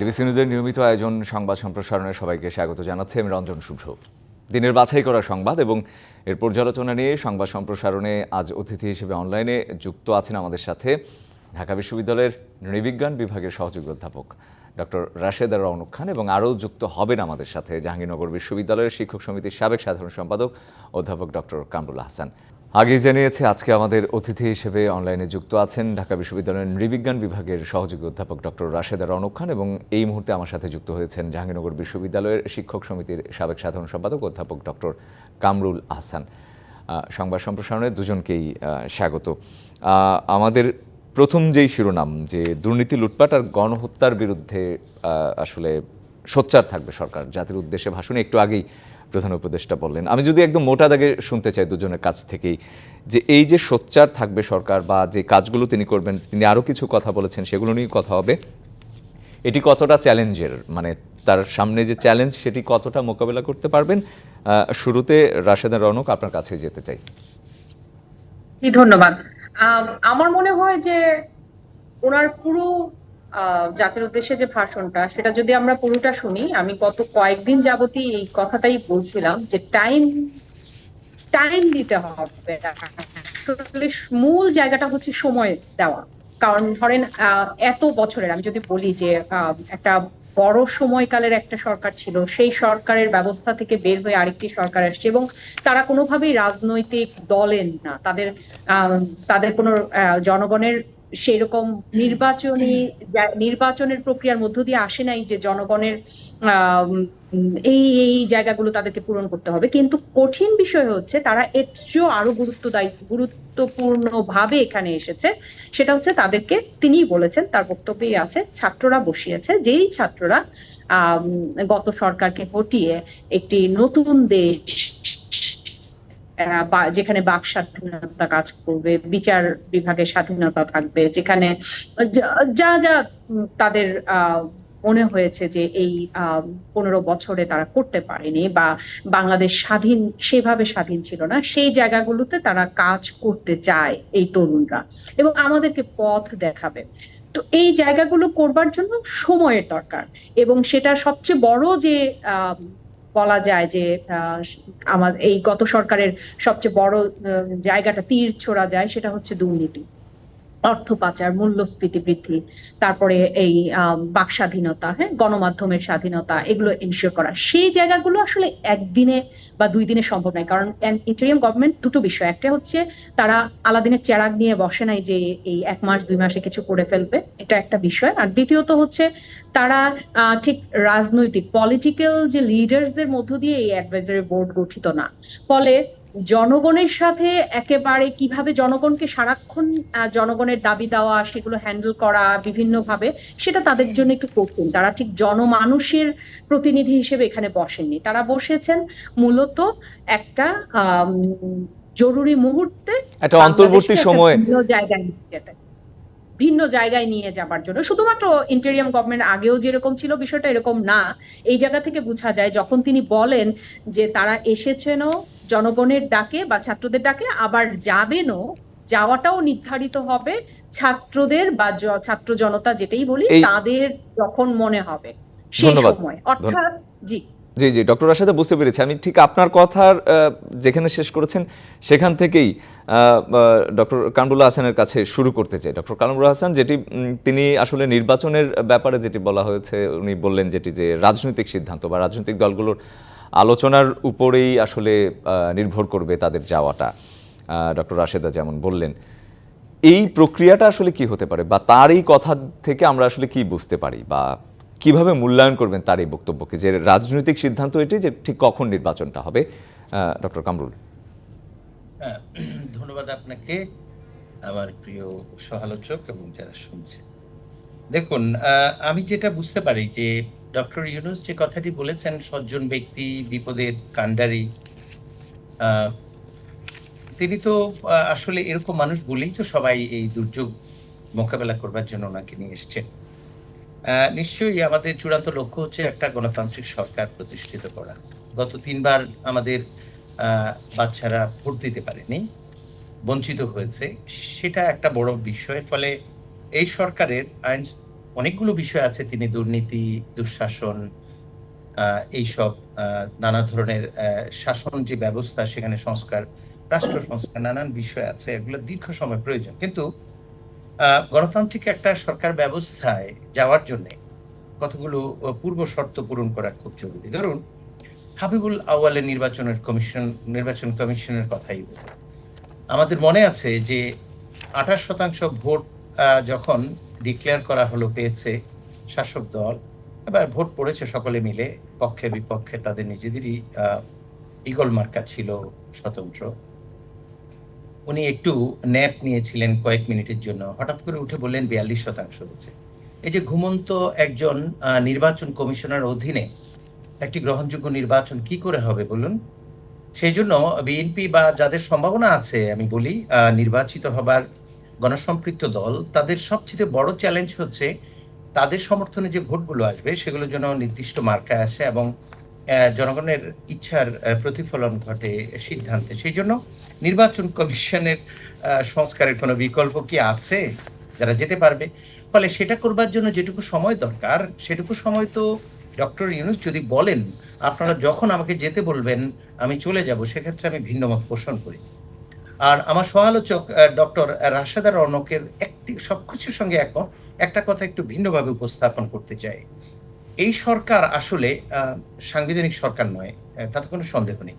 DBC নিউজের নিয়মিত আয়োজন সংবাদ সম্প্রসারণে সবাইকে স্বাগত জানাচ্ছি আমি রঞ্জন শুভ্র। দিনের বাছাই করা সংবাদ এবং এর পর্যালোচনা নিয়ে সংবাদ সম্প্রসারণে আজ অতিথি হিসেবে অনলাইনে যুক্ত আছেন আমাদের সাথে ঢাকা বিশ্ববিদ্যালয়ের নৃবিজ্ঞান বিভাগের সহযোগী অধ্যাপক ডক্টর রাশেদা রৌনক খান এবং আরও যুক্ত হবেন আমাদের সাথে জাহাঙ্গীরনগর বিশ্ববিদ্যালয়ের শিক্ষক সমিতির সাবেক সাধারণ সম্পাদক অধ্যাপক ডক্টর কামরুল হাসান। আগেই জানিয়েছে, আজকে আমাদের অতিথি হিসেবে অনলাইনে যুক্ত আছেন ঢাকা বিশ্ববিদ্যালয়ের নৃবিজ্ঞান বিভাগের সহযোগী অধ্যাপক ডক্টর রাশেদা রৌনক খান এবং এই মুহূর্তে আমার সাথে যুক্ত হয়েছেন জাহাঙ্গীরনগর বিশ্ববিদ্যালয়ের শিক্ষক সমিতির সাবেক সাধারণ সম্পাদক অধ্যাপক ডক্টর কামরুল আহসান সংবাদ সম্প্রসারণে দুজনকেই স্বাগত। আমাদের প্রথম যেই শিরোনাম, যে দুর্নীতি, লুটপাট আর গণহত্যার বিরুদ্ধে আসলে সোচ্চার থাকবে সরকার, জাতির উদ্দেশ্যে ভাষণে একটু আগেই প্রধান উপদেষ্টা বললেন। আমি যদি একদম মোটা দাগে শুনতে চাই দুজনের কাছ থেকেই, যে এই যে সোচ্চার থাকবে সরকার বা যে কাজগুলো তিনি করবেন, তিনি আরও কিছু কথা বলেছেন, সেগুলো নিয়ে কথা হবে। এটি কতটা চ্যালেঞ্জের? মানে তার সামনে যে চ্যালেঞ্জ, সেটি কতটা মোকাবেলা করতে পারবেন? শুরুতে রাশেদা রনক আপনার কাছে যেতে চাই। ধন্যবাদ। আমার মনে হয় যে ওনার পুরো জাতির উদ্দেশ্যে যে ভাষণটা, সেটা যদি আমরা পুরোটা শুনি, আমি গত কয়েকদিন যাবতই এই কথাটাই বলছিলাম যে টাইম টাইম দিতে হবে। আসলে মূল জায়গাটা হচ্ছে সময় দেওয়া। কারণ ধরেন এত বছরের, আমি যদি বলি যে একটা বড় সময়কালের একটা সরকার ছিল, সেই সরকারের ব্যবস্থা থেকে বের হয়ে আরেকটি সরকার আসছে এবং তারা কোনোভাবেই রাজনৈতিক দলের না। তাদের তাদের কোনো জনগণের সেরকম নির্বাচনী নির্বাচনের প্রক্রিয়ার মধ্য দিয়ে আসে নাই যে জনগণের এই এই জায়গাগুলো তাদেরকে পূরণ করতে হবে। কিন্তু কঠিন বিষয় হচ্ছে তারা এর চেয়েও আরও গুরুত্বদায়ী গুরুত্বপূর্ণ ভাবে এখানে এসেছে। সেটা হচ্ছে তাদেরকে, তিনিই বলেছেন, তার বক্তব্যেই আছে, ছাত্ররা বসিয়েছে, যেই ছাত্ররা গত সরকারকে হটিয়ে একটি নতুন দেশ যেখানে বাক স্বাধীনতা কাজ করবে, বিচার বিভাগের স্বাধীনতা থাকবে, যেখানে যা- যা তাদের মনে হয়েছে যে এই পনেরো বছরে তারা করতে পারেনি বা বাংলাদেশ স্বাধীন, সেভাবে স্বাধীন ছিল না, সেই জায়গাগুলোতে তারা কাজ করতে চায় এই তরুণরা এবং আমাদেরকে পথ দেখাবে। তো এই জায়গাগুলো করবার জন্য সময়ের দরকার এবং সেটা সবচেয়ে বড় যে বলা যায় যে আমার এই গত সরকারের সবচেয়ে বড় জায়গাটা তীর ছোড়া যায়, সেটা হচ্ছে দুর্নীতি। অর্থ পাচার, মূল্যস্ফীতি বৃদ্ধি, তারপরে এই বাক স্বাধীনতা হ্যাঁ গণমাধ্যমের স্বাধীনতা, এগুলো এনশিওর করা। সেই জায়গাগুলো আসলে একদিনে বা দুই দিনে সম্ভব নয়। কারণ ইন্টারিয়াম গভর্নমেন্ট দুটো বিষয়। একটা হচ্ছে তারা আলাদিনের চেরাগ নিয়ে বসে নাই যে এই এক মাস, দুই মাসে কিছু করে ফেলবে। এটা একটা বিষয়। আর দ্বিতীয়ত হচ্ছে তারা ঠিক রাজনৈতিক পলিটিক্যাল যে লিডার্সদের মধ্য দিয়ে এই অ্যাডভাইজারি বোর্ড গঠিত না। ফলে জনগণের সাথে একেবারে কীভাবে জনগণকে সারাক্ষণ জনগণের দাবি দেওয়া সেগুলো হ্যান্ডেল করা বিভিন্ন ভাবে সেটা তাদের জন্য একটু কঠিন। তারা ঠিক জনমানুষের প্রতিনিধি হিসেবে এখানে বসেননি। তারা বসেছেন মূলত একটা জরুরি মুহূর্তে একটা অন্তর্বর্তী সময়ে। জায়গায় নিয়ে যেতে। ভিন্ন জায়গায় নিয়ে যাবার জন্য। শুধুমাত্র ইন্টেরিয়াম গভর্নমেন্ট আগেও যেরকম ছিল বিষয়টা এরকম না। এই জায়গা থেকে বোঝা যায় যখন তিনি বলেন যে তারা এসেছেনও জনগণের ডাকে বা ছাত্রদের ডাকে আবার যাবেনও যাওয়াটাও নির্ধারিত হবে। ছাত্রদের বা ছাত্র জনতা যেটাই বলি তাদের যখন মনে হবে সেই। সময়। অর্থাৎ জি। জি জি ডক্টর রাশেদা বুঝতে পেরেছি। আমি ঠিক আপনার কথার যেখানে শেষ করেছেন সেখান থেকেই ডক্টর কামরুল্লাহ হাসানের কাছে শুরু করতে চাই। ডক্টর কামরুল হাসান যেটি তিনি আসলে নির্বাচনের ব্যাপারে যেটি বলা হয়েছে উনি বললেন যেটি যে রাজনৈতিক সিদ্ধান্ত বা রাজনৈতিক দলগুলোর আলোচনার উপরেই আসলে নির্ভর করবে তাদের যাওয়াটা। ডক্টর রাশেদা যেমন বললেন। এই প্রক্রিয়াটা আসলে কি হতে পারে বা তার এই কথা থেকে আমরা আসলে কি বুঝতে পারি বা কীভাবে মূল্যায়ন করবেন তার এই বক্তব্যকে? যে রাজনৈতিক সিদ্ধান্ত এটি যে ঠিক কখন নির্বাচনটা হবে ডক্টর কামরুল। হ্যাঁ, ধন্যবাদ আপনাকে আমার প্রিয় সহালোচক এবং যারা শুনছে দেখুন আমি যেটা বুঝতে পারি যে ডক্টর ইউনুস যে কথাটি বলেছেন, সজ্জন ব্যক্তি, বিপদের কাণ্ডারি তিনি তো আসলে এরকম মানুষ বলেই তো সবাই এই দুর্যোগ মোকাবেলা করবার জন্য ওনাকে নিয়ে এসছেন। নিশ্চয়ই আমাদের চূড়ান্ত লক্ষ্য হচ্ছে একটা গণতান্ত্রিক সরকার প্রতিষ্ঠিত করা। গত তিনবার আমাদের বাচ্চারা ভোট দিতে পারেনি, বঞ্চিত হয়েছে। সেটা একটা বড় বিষয়, ফলে এই সরকারের আইন অনেকগুলো বিষয় আছে, তিনি দুর্নীতি, দুঃশাসন এইসব নানা ধরনের শাসন যে ব্যবস্থা, সেখানে সংস্কার, রাষ্ট্র সংস্কার, নানান বিষয় আছে, এগুলো দীর্ঘ সময় প্রয়োজন কিন্তু গণতান্ত্রিক একটা সরকার ব্যবস্থায় যাওয়ার জন্য কতগুলো পূর্ব শর্ত পূরণ করা খুব জরুরি ধরুন, হাবিবুল আওয়ালের নির্বাচনের কমিশন, নির্বাচন কমিশনের কথাই। আমাদের মনে আছে যে আঠাশ শতাংশ ভোট যখন ডিক্লেয়ার করা হলো, পেয়েছে শাসক দল। এবার ভোট পড়েছে সকলে মিলে, পক্ষে বিপক্ষে তাদের নিজেদেরই ইগল মার্কা ছিল স্বতন্ত্র। উনি একটু ন্যাপ নিয়েছিলেন কয়েক মিনিটের জন্য। হঠাৎ করে উঠে বললেন, বিয়াল্লিশ শতাংশ হচ্ছে। এই যে ঘুমন্ত একজন নির্বাচন কমিশনার অধীনে একটি গ্রহণযোগ্য নির্বাচন কি করে হবে বলুন? সেই জন্য বিএনপি বা যাদের সম্ভাবনা আছে, আমি বলি নির্বাচিত হবার গণসম্পৃক্ত দল, তাদের সবচেয়ে বড় চ্যালেঞ্জ হচ্ছে তাদের সমর্থনে যে ভোটগুলো আসবে, সেগুলো যেন নির্দিষ্ট মার্কায় আসে এবং জনগণের ইচ্ছার প্রতিফলন ঘটে সিদ্ধান্তে। সেই জন্য নির্বাচন কমিশনের সংস্কারের কোনো বিকল্প কি আছে যারা যেতে পারবে? ফলে সেটা করবার জন্য যেটুকু সময় দরকার, সেটুকু সময় তো ডক্টর ইউনুস যদি বলেন, আপনারা যখন আমাকে যেতে বলবেন, আমি চলে যাব, সেক্ষেত্রে আমি ভিন্ন মত পোষণ করি। আর আমার সমালোচক ডক্টর রাশেদা রনকের একটি সবকিছুর সঙ্গে একমত। একটা কথা একটু ভিন্নভাবে উপস্থাপন করতে চাই। এই সরকার আসলে সাংবিধানিক সরকার নয় তাতে কোনো সন্দেহ নেই।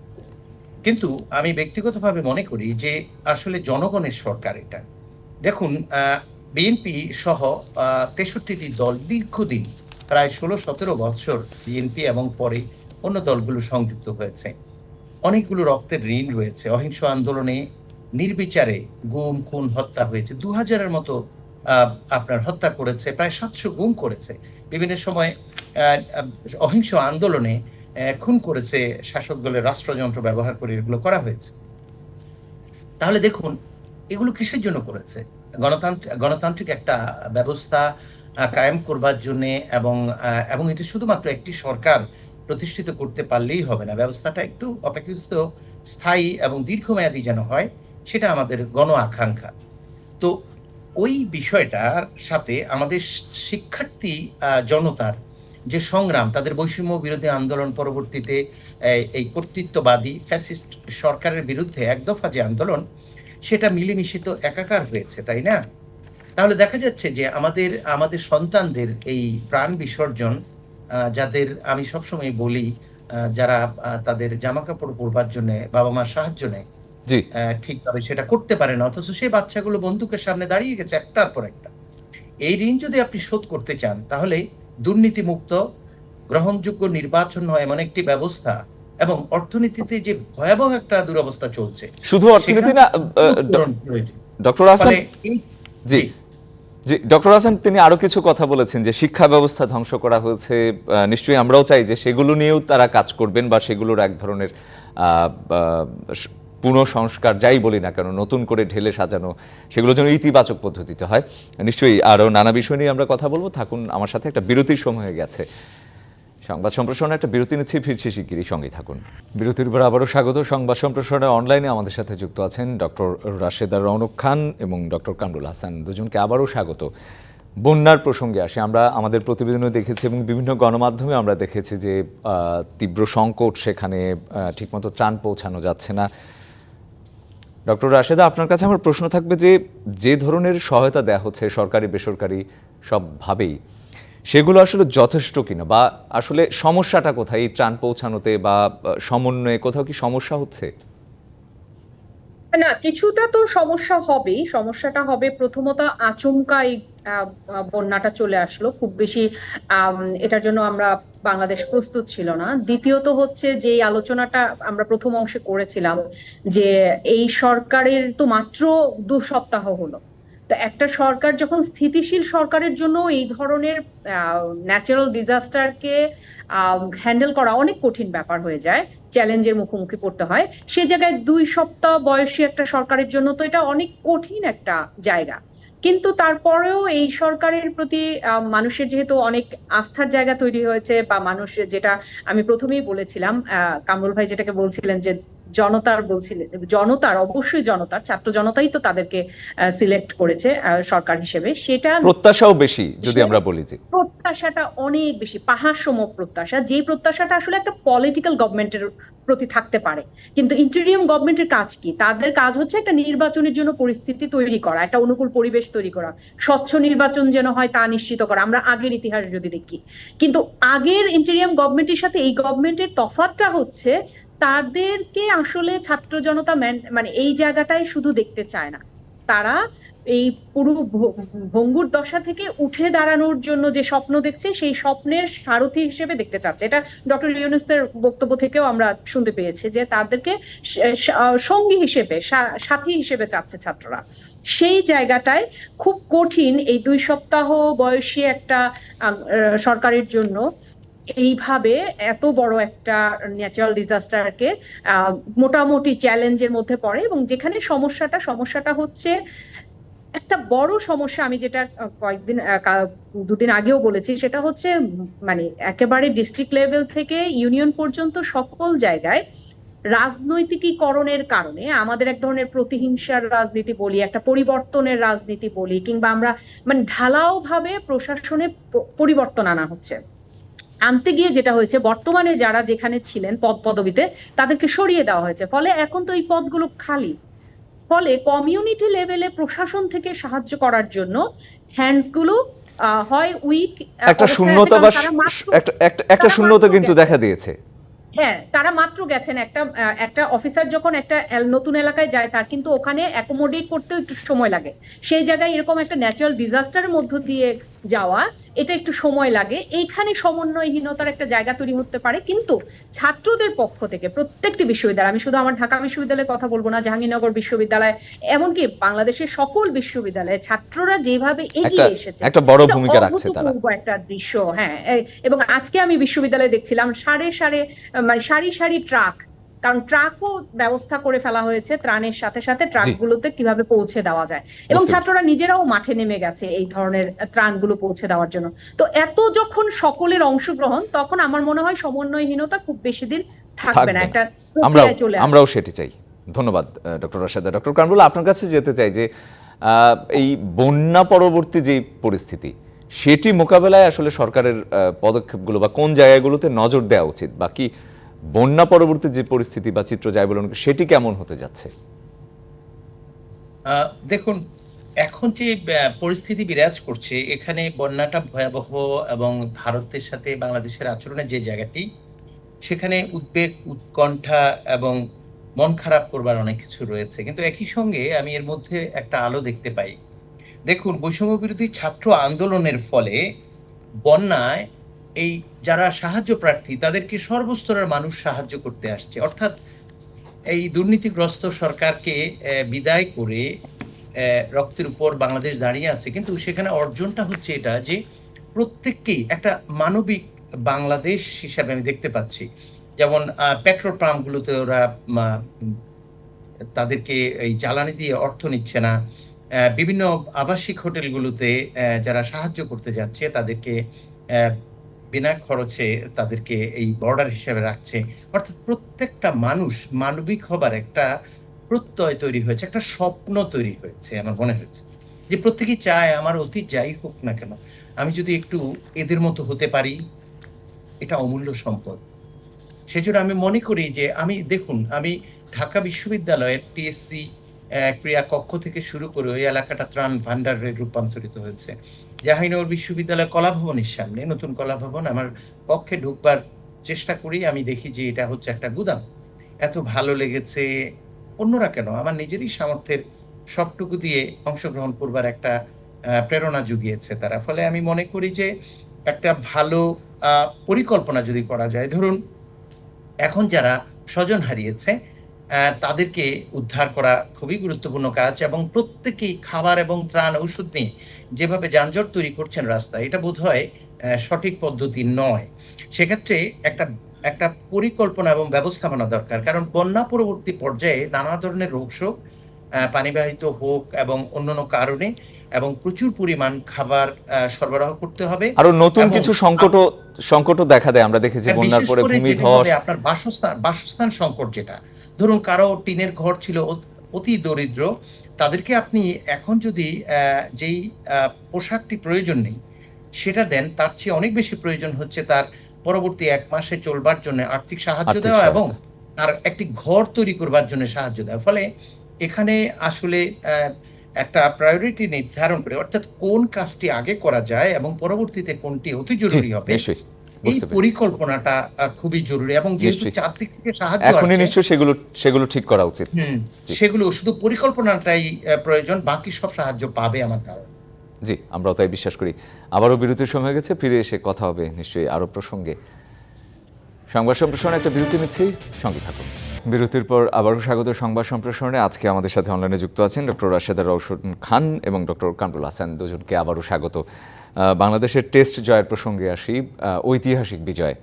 কিন্তু আমি ব্যক্তিগতভাবে মনে করি যে আসলে জনগণের সরকার এটা। দেখুন বিএনপি সহ তেষট্টিটি দল দীর্ঘদিন, প্রায় ষোলো, সতেরো বছর বিএনপি এবং পরে অন্য দলগুলো সংযুক্ত হয়েছে। অনেকগুলো রক্তের ঋণ রয়েছে, অহিংস আন্দোলনে নির্বিচারে গুম, খুন, হত্যা হয়েছে। দু হাজারের মতো আপনার হত্যা করেছে, প্রায় সাতশো গুম করেছে। বিভিন্ন সময় অহিংস আন্দোলনে খুন করেছে শাসক দলের রাষ্ট্রযন্ত্র ব্যবহার করে এগুলো করা হয়েছে। তাহলে দেখুন, এগুলো কিসের জন্য করেছে? গণতান্ত্রিক গণতান্ত্রিক একটা ব্যবস্থা কায়েম করবার জন্যে এবং এবং এটি শুধুমাত্র একটি সরকার প্রতিষ্ঠিত করতে পারলেই হবে না। ব্যবস্থাটা একটু অপেক্ষিত স্থায়ী এবং দীর্ঘমেয়াদী যেন হয় সেটা আমাদের গণ আকাঙ্ক্ষা। তো ওই বিষয়টার সাথে আমাদের শিক্ষার্থী জনতার যে সংগ্রাম, তাদের বৈষম্য বিরোধী আন্দোলন পরবর্তীতে এই- কর্তৃত্ববাদী ফ্যাসিস্ট সরকারের বিরুদ্ধে এক দফা যে আন্দোলন, সেটা মিলেমিশে তো একাকার হয়েছে, তাই না? তাহলে দেখা যাচ্ছে যে আমাদের আমাদের সন্তানদের এই প্রাণ বিসর্জন যাদের আমি সবসময় বলি যারা তাদের জামা কাপড় পরবার জন্য বাবা মার সাহায্য নেয় জি। ঠিকভাবে সেটা করতে পারে না। অথচ সেই বাচ্চাগুলো বন্দুকের সামনে দাঁড়িয়ে গেছে একটার পর একটা। এই ঋণ যদি আপনি শোধ করতে চান তাহলে দুর্নীতিমুক্ত গ্রহণযোগ্য নির্বাচন হয় এমন একটি ব্যবস্থা এবং অর্থনীতিতে যে ভয়াবহ একটা দুরবস্থা চলছে শুধু অর্থনীতি না ডক্টর হাসান জি। জি। ডক্টর হাসান তিনি আরও কিছু কথা বলেছেন যে শিক্ষা ব্যবস্থা ধ্বংস করা হয়েছে। নিশ্চয়ই আমরাও চাই যে সেগুলো নিয়েও তারা কাজ করবেন বা সেগুলোর এক ধরনের পুনঃসংস্কার যাই বলি না কেন, নতুন করে ঢেলে সাজানো সেগুলো যেন ইতিবাচক পদ্ধতিতে হয়। নিশ্চয়ই আরও নানা বিষয় নিয়ে আমরা কথা বলব। থাকুন, আমার সাথে একটা বিরতির সময় হয়ে গেছে। সংবাদ সম্প্রসারণে একটা বিরতি নিচ্ছি, ফিরছি শিগগিরই সঙ্গে থাকুন। বিরতির পর আবারও স্বাগত। সংবাদ সম্প্রসারণে অনলাইনে আমাদের সাথে যুক্ত আছেন ডক্টর রাশেদা রৌনক খান এবং ডক্টর কামরুল হাসান। দুজনকে আবারও স্বাগত। বন্যার প্রসঙ্গে আসে। আমরা আমাদের প্রতিবেদনে দেখেছি এবং বিভিন্ন গণমাধ্যমে আমরা দেখেছি যে তীব্র সংকট সেখানে ঠিকমতো ত্রাণ পৌঁছানো যাচ্ছে না। ডক্টর রাশেদা, আপনার কাছে আমার প্রশ্ন থাকবে যে যে ধরনের সহায়তা দেয়া হচ্ছে সরকারি, বেসরকারি সবভাবেই, সেগুলো আসলে যথেষ্ট কিনা? বা আসলে সমস্যাটা কোথায়? এই ত্রাণ পৌঁছানোতে বা সমন্বয়ে কোথাও কি সমস্যা হচ্ছে? না, কিছুটা তো সমস্যা হবেই। সমস্যাটা হবে প্রথমত আচমকা এই বন্যাটা চলে আসলো। খুব বেশি এটার জন্য আমরা বাংলাদেশ প্রস্তুত ছিল না। দ্বিতীয়ত হচ্ছে যে আলোচনাটা আমরা প্রথম অংশে করেছিলাম যে এই সরকারের তো মাত্র দু সপ্তাহ হলো। তো একটা সরকার যখন স্থিতিশীল সরকারের জন্য এই ধরনের ন্যাচারাল ডিজাস্টারকে হ্যান্ডেল করা অনেক কঠিন ব্যাপার হয়ে যায়। চ্যালেঞ্জের মুখোমুখি পড়তে হয়। সে জায়গায় দুই সপ্তাহ বয়সী একটা সরকারের জন্য তো এটা অনেক কঠিন একটা জায়গা। কিন্তু তারপরেও এই সরকারের প্রতি মানুষের যেহেতু অনেক আস্থার জায়গা তৈরি হয়েছে বা মানুষ যেটা আমি প্রথমেই বলেছিলাম কামরুল ভাই যেটাকে বলছিলেন যে জনতার বলছিলেন জনতার অবশ্যই জনতার ছাত্র জনতাই তো তাদেরকে সিলেক্ট করেছে সরকার হিসেবে। সেটা প্রত্যাশাও বেশি যদি আমরা বলি যে। প্রত্যাশাটা অনেক বেশি পাহাড় সম প্রত্যাশা। যে প্রত্যাশাটা আসলে একটা পলিটিক্যাল গভর্নমেন্টের প্রতি থাকতে পারে। কিন্তু ইন্টেরিয়াম গভর্নমেন্টের কাজ কি? তাদের কাজ হচ্ছে একটা নির্বাচনের জন্য পরিস্থিতি তৈরি করা একটা অনুকূল পরিবেশ তৈরি করা। স্বচ্ছ নির্বাচন যেন হয় তা নিশ্চিত করা আমরা আগের ইতিহাস যদি দেখি। কিন্তু আগের ইন্টেরিয়াম গভর্নমেন্টের সাথে এই গভর্নমেন্টের তফাতটা হচ্ছে তাদেরকে আসলে ছাত্র জনতা মানে এই জায়গাটাই শুধু দেখতে চায় না। তারা এই পুরো ভঙ্গুর দশা থেকে উঠে দাঁড়ানোর জন্য যে স্বপ্ন দেখছে, সেই স্বপ্নের সারথি হিসেবে দেখতে চাচ্ছে। এটা ডক্টর ইউনুসের বক্তব্য থেকেও আমরা শুনতে পেয়েছি যে তাদেরকে সঙ্গী হিসেবে সাথী হিসেবে চাচ্ছে ছাত্ররা। সেই জায়গাটায় খুব কঠিন এই দুই সপ্তাহ বয়সী একটা সরকারের জন্য এইভাবে এত বড় একটা ন্যাচারাল ডিজাস্টারকে মোটামুটি চ্যালেঞ্জের মধ্যে পড়ে এবং যেখানে সমস্যাটা সমস্যাটা হচ্ছে একটা বড় সমস্যা আমি যেটা কয়েকদিন দুদিন আগেও বলেছি, সেটা হচ্ছে মানে একেবারে ডিস্ট্রিক্ট লেভেল থেকে ইউনিয়ন পর্যন্ত সকল জায়গায় রাজনৈতিকীকরণের কারণে আমাদের এক ধরনের প্রতিহিংসার রাজনীতি বলি, একটা পরিবর্তনের রাজনীতি বলি, কিংবা আমরা মানে ঢালাও ভাবে প্রশাসনে পরিবর্তন আনা হচ্ছে। আনতে গিয়ে যেটা হয়েছে বর্তমানে যারা যেখানে ছিলেন পদ পদবিতে তাদেরকে সরিয়ে দেওয়া হয়েছে। ফলে এখন তো এই পদগুলো খালি। ফলে কমিউনিটি লেভেলে প্রশাসন থেকে সাহায্য করার জন্য হ্যান্ডসগুলো আহ, হয় উইক একটা শূন্যতা বা একটা শূন্যতা কিন্তু দেখা দিয়েছে। হ্যাঁ তারা মাত্র গেছেন। একটা একটা অফিসার যখন একটা নতুন এলাকায় যায় তার কিন্তু ওখানে অ্যাকোমোডেট করতেও একটু সময় লাগে। সেই জায়গায় এরকম একটা ন্যাচারাল ডিজাস্টারের মধ্য দিয়ে যাওয়া এটা একটু সময় লাগে। এইখানে সমন্বয়হীনতার একটা জায়গা তৈরি হতে পারে কিন্তু ছাত্রদের পক্ষ থেকে প্রত্যেকটি বিশ্ববিদ্যালয় আমি শুধু আমার ঢাকা বিশ্ববিদ্যালয়ের কথা বলব না জাহাঙ্গীরনগর বিশ্ববিদ্যালয় এমনকি বাংলাদেশের সকল বিশ্ববিদ্যালয়ে ছাত্ররা যেভাবে এগিয়ে এসেছে একটা বড় ভূমিকা রাখছে তারা। অভূতপূর্ব একটা দৃশ্য হ্যাঁ। এবং আজকে আমি বিশ্ববিদ্যালয়ে দেখছিলাম সাড়ে সাড়ে মানে সারি সারি ট্রাক কারণ ট্রাকও ব্যবস্থা করে ফেলা হয়েছে ত্রাণের সাথে সাথে ট্রাকগুলোতে কীভাবে পৌঁছে দেওয়া যায়। এবং ছাত্ররা নিজেরাও মাঠে নেমে গেছে এই ধরনের ত্রাণগুলো পৌঁছে দেওয়ার জন্য। তো এত যখন সকলের অংশগ্রহণ তখন আমার মনে হয় সমন্বয়হীনতা খুব বেশি দিন থাকবে না। একটা আমরাও চলে আমরাও সেটি চাই। ধন্যবাদ ডক্টর রাশেদা। ডক্টর কামরুল আপনার কাছে যেতে চাই যে এই বন্যা পরবর্তী যে পরিস্থিতি সেটি মোকাবেলায় আসলে সরকারের পদক্ষেপগুলো বা কোন জায়গাগুলোতে নজর দেওয়া উচিত? বা কি বন্যা পরবর্তী যে পরিস্থিতি বা চিত্র যাই বলুন, সেটি কেমন হতে যাচ্ছে? দেখুন, এখন যে পরিস্থিতি বিরাজ করছে, এখানে বন্যাটা ভয়াবহ এবং ভারতের সাথে বাংলাদেশের আচরণের যে জায়গাটি, সেখানে উদ্বেগ, উৎকণ্ঠা এবং মন খারাপ করবার অনেক কিছু রয়েছে। কিন্তু একই সঙ্গে আমি এর মধ্যে একটা আলো দেখতে পাই। দেখুন বৈষম্য বিরোধী ছাত্র আন্দোলনের ফলে বন্যায় এই যারা সাহায্য প্রার্থী, তাদেরকে সর্বস্তরের মানুষ সাহায্য করতে আসছে। অর্থাৎ এই দুর্নীতিগ্রস্ত সরকারকে বিদায় করে রক্তের উপর বাংলাদেশ দাঁড়িয়ে আছে। কিন্তু সেখানে অর্জনটা হচ্ছে এটা যে, প্রত্যেককেই একটা মানবিক বাংলাদেশ হিসাবে আমি দেখতে পাচ্ছি। যেমন পেট্রোল পাম্পগুলোতে ওরা তাদেরকে এই জ্বালানি দিয়ে অর্থ নিচ্ছে না। বিভিন্ন আবাসিক হোটেলগুলোতে যারা সাহায্য করতে যাচ্ছে, তাদেরকে বিনা খরচে তাদেরকে এই বর্ডার হিসেবে রাখছে। অর্থাৎ প্রত্যেকটা মানুষ মানবিক হবার একটা প্রত্যয় তৈরি হয়েছে, একটা স্বপ্ন তৈরি হয়েছে আমার মনে হয়েছে। যে প্রত্যেকেই চায় আমার অতীত যাই হোক না কেন, আমি যদি একটু এদের মতো হতে পারি, এটা অমূল্য সম্পদ। সেজন্য আমি মনে করি যে আমি, দেখুন, আমি ঢাকা বিশ্ববিদ্যালয়ের টিএসসি ক্রিয়া কক্ষ থেকে শুরু করে ওই এলাকাটা ত্রাণ ভান্ডারে রূপান্তরিত হয়েছে। জাহাঙ্গীরনগর বিশ্ববিদ্যালয় কলাভবনের সামনে নতুন কলাভবন আমার কক্ষে ঢুকবার চেষ্টা করি। আমি দেখি যে এটা হচ্ছে একটা গুদাম। এত ভালো লেগেছে। অন্যরা কেন? আমার নিজেরই সামর্থ্যের সবটুকু দিয়ে অংশগ্রহণ করবার একটা প্রেরণা জুগিয়েছে তারা। ফলে আমি মনে করি যে একটা ভালো পরিকল্পনা যদি করা যায়, ধরুন এখন যারা স্বজন হারিয়েছে তাদেরকে উদ্ধার করা খুবই গুরুত্বপূর্ণ কাজ এবং প্রত্যেকেই খাবার এবং ত্রাণ ঔষধ নিয়ে যেভাবে যানজট তৈরি করছেন রাস্তায় এটা বোধ হয় সঠিক পদ্ধতি নয়। সেক্ষেত্রে একটা একটা পরিকল্পনা এবং ব্যবস্থাপনা দরকার কারণ বন্যা পরবর্তী পর্যায়ে নানা ধরনের রোগশোক আহ, পানিবাহিত হোক এবং অন্যান্য কারণে এবং প্রচুর পরিমাণ খাবার সরবরাহ করতে হবে আরও নতুন কিছু সংকটও সংকটও দেখা দেয় আমরা দেখেছি হ্যাঁ, বন্যার পরে ভূমিধস। আপনার বাসস্থান বাসস্থান সংকট যেটা ধরুন কারও টিনের ঘর ছিল অতি দরিদ্র তাদেরকে আপনি এখন যদি যেই পোশাকটি প্রয়োজন নেই সেটা দেন তার চেয়ে অনেক বেশি প্রয়োজন হচ্ছে তার পরবর্তী এক মাসে চলবার জন্য আর্থিক সাহায্য দেওয়া এবং তার একটি ঘর তৈরি করবার জন্য সাহায্য দেওয়া। ফলে এখানে আসলে আহ, একটা প্রায়োরিটি নির্ধারণ করে অর্থাৎ কোন কাজটি আগে করা যায় এবং পরবর্তীতে কোনটি অতি জরুরি হবে এই পরিকল্পনাটা খুবই জরুরি এবং যেহেতু। চারদিক থেকে সাহায্য এখনই নিশ্চয়ই সেগুলো সেগুলো ঠিক করা উচিত। সেগুলো শুধু পরিকল্পনাটাই প্রয়োজন বাকি সব সাহায্য পাবে আমার কারণে জি আমরাও তাই বিশ্বাস করি। আবারও বিরতির সময় গেছে ফিরে এসে কথা হবে নিশ্চয়ই আরও প্রসঙ্গে। সংবাদ সম্প্রসারণে একটা বিরতি নিচ্ছি, সঙ্গে থাকুন। বিরতির পর আবারও স্বাগত সংবাদ সম্প্রসারণে। আজকে আমাদের সাথে অনলাইনে যুক্ত আছেন ডক্টর রাশেদা রওশন খান এবং ডক্টর কামরুল হাসান, দুজনকে আবারও স্বাগত। বাংলাদেশের টেস্ট জয়ের প্রসঙ্গে আসি ঐতিহাসিক বিজয়।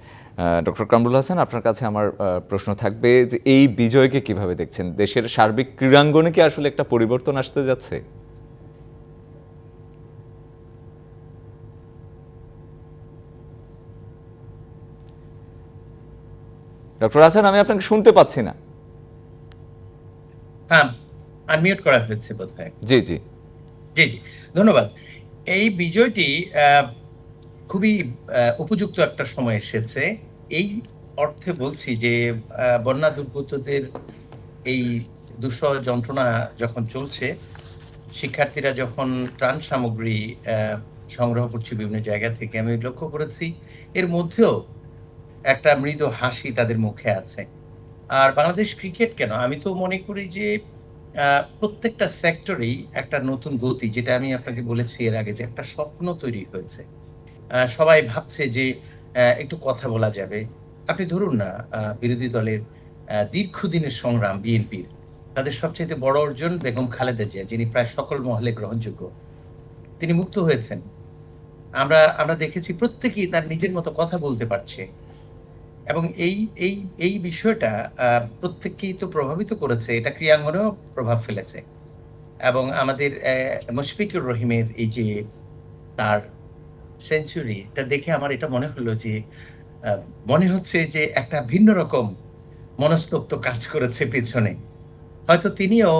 ডক্টর কামরুল হাসান, আপনার কাছে আমার প্রশ্ন থাকবে যে এই বিজয়কে কীভাবে দেখছেন? দেশের সার্বিক ক্রীড়াঙ্গনে কি আসলে একটা পরিবর্তন আসতে যাচ্ছে? ডক্টর হাসান আমি আপনাকে শুনতে পাচ্ছি না। হ্যাঁ আনমিউট করা হয়েছে বোধ হয় জি জি। জি জি। ধন্যবাদ। এই বিজয়টি খুবই উপযুক্ত একটা সময় এসেছে। এই অর্থে বলছি যে বন্যা দুর্গতদের এই দুঃসহ যন্ত্রণা যখন চলছে শিক্ষার্থীরা যখন ত্রাণ সামগ্রী সংগ্রহ করছে বিভিন্ন জায়গা থেকে আমি লক্ষ্য করেছি এর মধ্যেও একটা মৃদু হাসি তাদের মুখে আছে। আর বাংলাদেশ ক্রিকেট কেন? আমি তো মনে করি যে প্রত্যেকটা সেক্টরেই একটা নতুন গতি, যেটা আমি আপনাকে বলেছি এর আগে যে একটা স্বপ্ন তৈরি হয়েছে। সবাই ভাবছে যে একটু কথা বলা যাবে। আপনি ধরুন না বিরোধী দলের দীর্ঘদিনের সংগ্রাম বিএনপির তাদের সবচেয়ে বড় অর্জন বেগম খালেদা জিয়া, যিনি প্রায় সকল মহলে গ্রহণযোগ্য। তিনি মুক্ত হয়েছেন। আমরা আমরা দেখেছি প্রত্যেকেই তার নিজের মতো কথা বলতে পারছে। এবং এই এই এই বিষয়টা প্রত্যেককেই তো প্রভাবিত করেছে। এটা ক্রিয়াঙ্গনেও প্রভাব ফেলেছে। এবং আমাদের মুশফিকুর রহিমের এই যে তার সেঞ্চুরি, এটা দেখে আমার এটা মনে হলো যে মনে হচ্ছে যে একটা ভিন্ন রকম মনস্তত্ব কাজ করেছে পেছনে। হয়তো তিনিও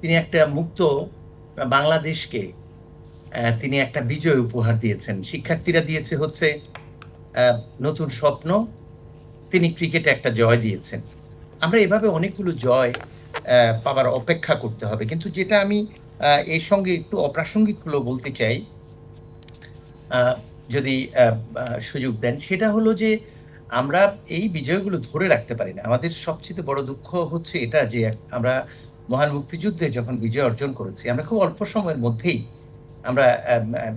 তিনি একটা মুক্ত বাংলাদেশকে তিনি একটা বিজয় উপহার দিয়েছেন। শিক্ষার্থীরা দিয়েছে হচ্ছে নতুন স্বপ্ন, তিনি ক্রিকেটে একটা জয় দিয়েছেন। আমরা এভাবে অনেকগুলো জয় পাবার অপেক্ষা করতে হবে। কিন্তু যেটা আমি এর সঙ্গে একটু অপ্রাসঙ্গিক হলো বলতে চাই যদি সুযোগ দেন, সেটা হলো যে আমরা এই বিজয়গুলো ধরে রাখতে পারি না। আমাদের সবচেয়ে বড় দুঃখ হচ্ছে এটা যে আমরা মহান মুক্তিযুদ্ধে যখন বিজয় অর্জন করেছি, আমরা খুব অল্প সময়ের মধ্যেই আমরা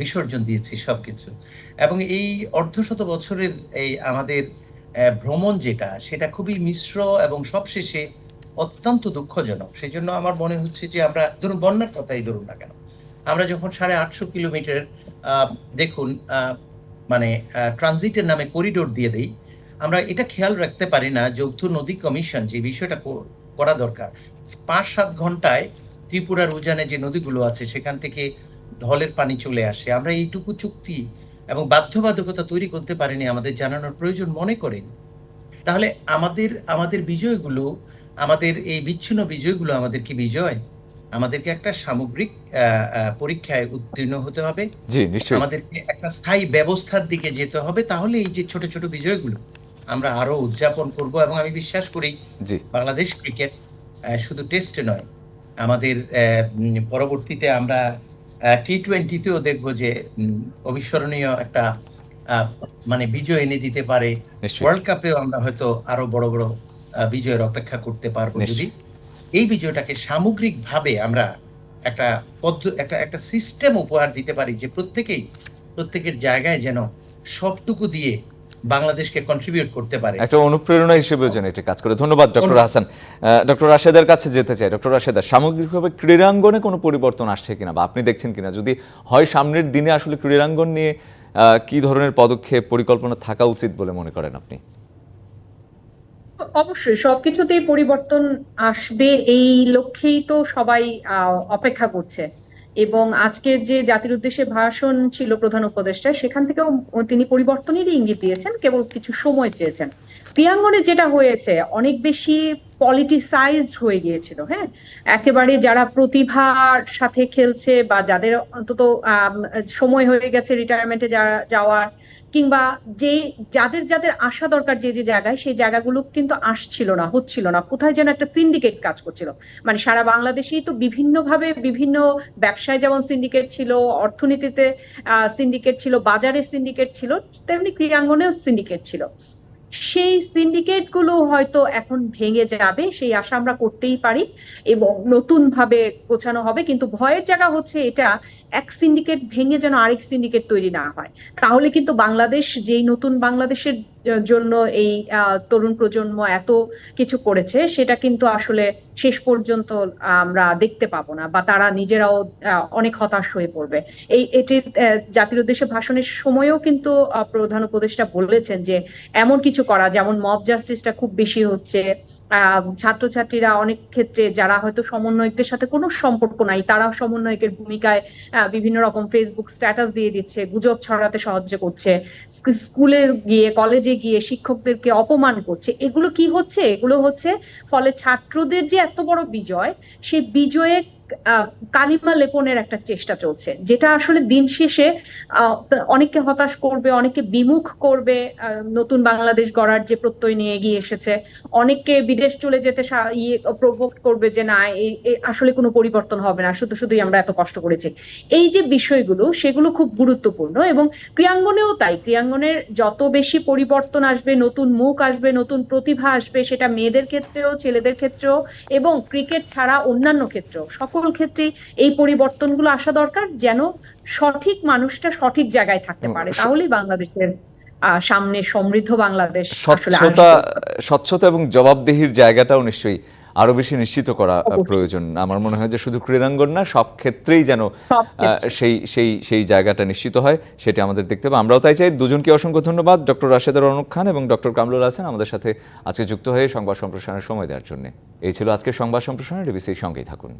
বিসর্জন দিয়েছি সবকিছু। এবং এই অর্ধশত বছরের এই আমাদের ভ্রমণ যেটা, সেটা খুবই মিশ্র এবং সবশেষে অত্যন্ত দুঃখজনক। সেই জন্য আমার মনে হচ্ছে যে আমরা, ধরুন বন্যার কথাই ধরুন না কেন, আমরা যখন সাড়ে আটশো কিলোমিটার দেখুন মানে ট্রানজিটের নামে করিডোর দিয়ে দেই, আমরা এটা খেয়াল রাখতে পারি না, যৌথ নদী কমিশন যে বিষয়টা করা দরকার, পাঁচ সাত ঘন্টায় ত্রিপুরার উজানে যে নদীগুলো আছে, সেখান থেকে ঢলের পানি চলে আসে। আমরা এইটুকু চুক্তি এবং বাধ্যবাধকতা তৈরি করতে পারিনি আমাদের জানানোর প্রয়োজন মনে করেন তাহলে আমাদের আমাদের বিজয়গুলো আমাদের এই বিচ্ছিন্ন বিজয়গুলো আমাদের কি বিজয়? আমাদেরকে একটা সামগ্রিক পরীক্ষায় উত্তীর্ণ হতে হবে। জি নিশ্চয়ই। আমাদেরকে একটা স্থায়ী ব্যবস্থার দিকে যেতে হবে। তাহলে এই যে ছোট ছোট বিজয়গুলো আমরা আরও উদযাপন করব এবং আমি বিশ্বাস করি বাংলাদেশ ক্রিকেট শুধু টেস্টে নয় আমাদের পরবর্তীতে আমরা টি টোয়েন্টিতেও দেখব যে অবিস্মরণীয় একটা মানে বিজয় এনে দিতে পারে। ওয়ার্ল্ড কাপেও আমরা হয়তো আরও বড় বড় বিজয়ের অপেক্ষা করতে পারব যদি। এই বিজয়টাকে সামগ্রিকভাবে আমরা একটা পদ্ধ একটা একটা সিস্টেম উপহার দিতে পারি যে প্রত্যেকেই প্রত্যেকের জায়গায় যেন সবটুকু দিয়ে বাংলাদেশকে কন্ট্রিবিউট করতে পারে। একটা অনুপ্রেরণা হিসেবেও যেন এটা কাজ করে। ধন্যবাদ ডক্টর হাসান। ডক্টর রাশেদের কাছে যেতে চাই। ডক্টর রাশেদা সামগ্রিকভাবে ক্রীড়াঙ্গনে কোনো পরিবর্তন আসছে কিনা বা আপনি দেখছেন কিনা? যদি হয় সামনের দিনে আসলে ক্রীড়াঙ্গন নিয়ে আহ, কি ধরনের পদক্ষেপ পরিকল্পনা থাকা উচিত বলে মনে করেন আপনি? অবশ্যই সবকিছুতেই পরিবর্তন আসবে এই লক্ষ্যেই তো সবাই আহ, অপেক্ষা করছে। এবং আজকে যে জাতির উদ্দেশ্যে ভাষণ ছিল প্রধান উপদেষ্টা, সেখান থেকেও তিনি পরিবর্তনেরই ইঙ্গিত দিয়েছেন, কেবল কিছু সময় চেয়েছেন। প্রিয়াঙ্গনে যেটা হয়েছে, অনেক বেশি পলিটিসাইজ হয়ে গিয়েছিল হ্যাঁ? একেবারে যারা প্রতিভার সাথে খেলছে বা যাদের অন্তত সময় হয়ে গেছে রিটায়ারমেন্টে যাওয়ার কিংবা যে, যাদের যাদের আসা দরকার যে যে জায়গায়, সেই জায়গাগুলো কিন্তু আসছিল না, হচ্ছিল না। কোথায় যেন একটা সিন্ডিকেট কাজ করছিল। মানে সারা বাংলাদেশেই তো বিভিন্নভাবে বিভিন্ন ব্যবসায় যেমন সিন্ডিকেট ছিল, অর্থনীতিতে সিন্ডিকেট ছিল, বাজারে সিন্ডিকেট ছিল, তেমনি ক্রীড়াঙ্গনেও সিন্ডিকেট ছিল। সেই সিন্ডিকেটগুলো হয়তো এখন ভেঙে যাবে, সেই আশা আমরা করতেই পারি এবং নতুন ভাবে গোছানো হবে। কিন্তু ভয়ের জায়গা হচ্ছে এটা, এক সিন্ডিকেট ভেঙে যেন আরেক সিন্ডিকেট তৈরি না হয়। তাহলে কিন্তু বাংলাদেশ, যেই নতুন বাংলাদেশের জন্য এই তরুণ প্রজন্ম এত কিছু করেছে, সেটা কিন্তু আসলে শেষ পর্যন্ত আমরা দেখতে পাবো না বা তারা নিজেরাও অনেক হতাশ হয়ে পড়বে। এই, এটি জাতির উদ্দেশ্যে ভাষণের সময়ও কিন্তু প্রধান উপদেষ্টা বলেছেন যে এমন কিছু করা, যেমন মব জাস্টিসটা খুব বেশি হচ্ছে ছাত্রছাত্রীরা অনেক ক্ষেত্রে যারা হয়তো সমন্বয়কদের সাথে কোনো সম্পর্ক নাই তারা সমন্বয়কের ভূমিকায় বিভিন্ন রকম ফেসবুক স্ট্যাটাস দিয়ে দিচ্ছে, গুজব ছড়াতে সাহায্য করছে, স্কুলে গিয়ে কলেজে গিয়ে শিক্ষকদেরকে অপমান করছে। এগুলো কি হচ্ছে? এগুলো হচ্ছে ফলে ছাত্রদের যে এত বড় বিজয়, সেই বিজয়ে কালিমা লেপনের একটা চেষ্টা চলছে, যেটা আসলে দিন শেষে অনেককে হতাশ করবে, অনেককে বিমুখ করবে নতুন বাংলাদেশ গড়ার যে প্রত্যয় নিয়ে এগিয়ে এসেছে। অনেককে বিদেশ চলে যেতে ইয়ে প্রভোগ করবে যে, না আসলে কোনো পরিবর্তন হবে না, শুধু, শুধুই আমরা এত কষ্ট করেছি। এই যে বিষয়গুলো, সেগুলো খুব গুরুত্বপূর্ণ এবং ক্রিয়াঙ্গনেও তাই। ক্রিয়াঙ্গনের যত বেশি পরিবর্তন আসবে, নতুন মুখ আসবে, নতুন প্রতিভা আসবে, সেটা মেয়েদের ক্ষেত্রেও, ছেলেদের ক্ষেত্রেও এবং ক্রিকেট ছাড়া অন্যান্য ক্ষেত্রেও, সকল ক্ষেত্রেই এই পরিবর্তনগুলো আসা দরকার যেন সঠিক মানুষটা সঠিক জায়গায় থাকতে পারে। তাহলেই বাংলাদেশের সামনে সমৃদ্ধ বাংলাদেশ স্বচ্ছতা স্বচ্ছতা এবং জবাবদিহির জায়গাটাও নিশ্চয়ই আরও বেশি নিশ্চিত করা প্রয়োজন। আমার মনে হয় যে শুধু ক্রীড়াঙ্গন না সব ক্ষেত্রেই যেন ক্ষেত্রে। সেই সেই সেই জায়গাটা নিশ্চিত হয় সেটা আমাদের দেখতে হবে। আমরাও তাই চাই। দুজনকে অসংখ্য ধন্যবাদ। ডক্টর রাশেদা রনক খান এবং ডক্টর কামরুল হাসান আমাদের সাথে আজকে যুক্ত হয়ে সংবাদ সম্প্রসারণের সময় দেওয়ার জন্য। এই ছিল আজকের সংবাদ সম্প্রসারণ। ডিবিসির সঙ্গেই থাকুন।